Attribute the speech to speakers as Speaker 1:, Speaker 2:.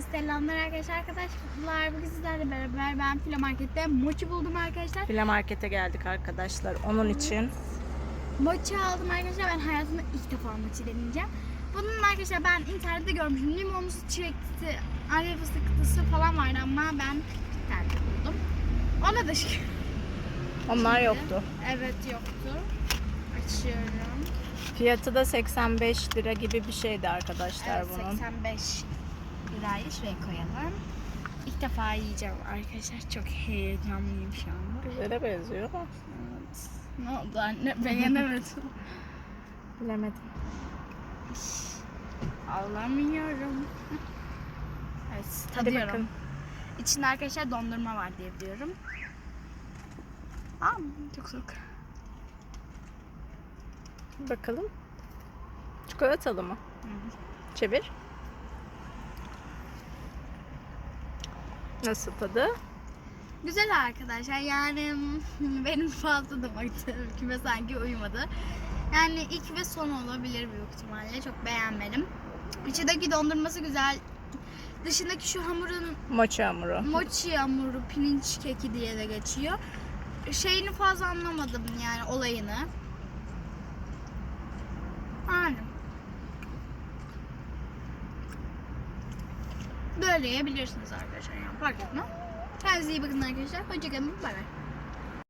Speaker 1: Selamlar arkadaşlar. Arkadaşlar bugün sizlerle beraber ben Filo Market'te mochi buldum arkadaşlar.
Speaker 2: File markete geldik arkadaşlar. Onun için
Speaker 1: Mochi aldım arkadaşlar. Ben hayatımda ilk defa mochi deneyeceğim. Bunun arkadaşlar ben internette görmüştüm. Limonlusu, çileklisi, antep fıstıklısı falan vardı ama ben internette buldum. Ona da şükür.
Speaker 2: onlar yoktu.
Speaker 1: Evet yoktu. Açıyorum.
Speaker 2: Fiyatı da 85 lira gibi bir şeydi arkadaşlar
Speaker 1: Evet,
Speaker 2: bunun.
Speaker 1: 85 lirayı şuraya koyalım. İlk defa yiyeceğim arkadaşlar. Çok heyecanlıyım şu anda.
Speaker 2: Güzele benziyor ama
Speaker 1: Evet. Ne oldu anne? Beğenemedim.
Speaker 2: bilemedim.
Speaker 1: Alamıyorum. Evet,
Speaker 2: Hadi
Speaker 1: tadıyorum. İçinde arkadaşlar dondurma var diye biliyorum. Aa, çok soğuk.
Speaker 2: Bakalım. Çikolatalı mı? Çevir. Nasıl tadı?
Speaker 1: Güzel arkadaşlar yani benim fazla da kime sanki uymadı. Yani ilk ve son olabilir büyük ihtimalle. Çok beğenmedim. İçindeki dondurması güzel. Dışındaki şu hamurun
Speaker 2: Mochi hamuru.
Speaker 1: mochi hamuru, pirinç keki diye de geçiyor. Şeyini fazla anlamadım yani olayını. Yani. Böyle yiyebilirsiniz arkadaşlar yani fark etmez. Kendinize iyi bakın arkadaşlar. Hoşçakalın. Bay bay.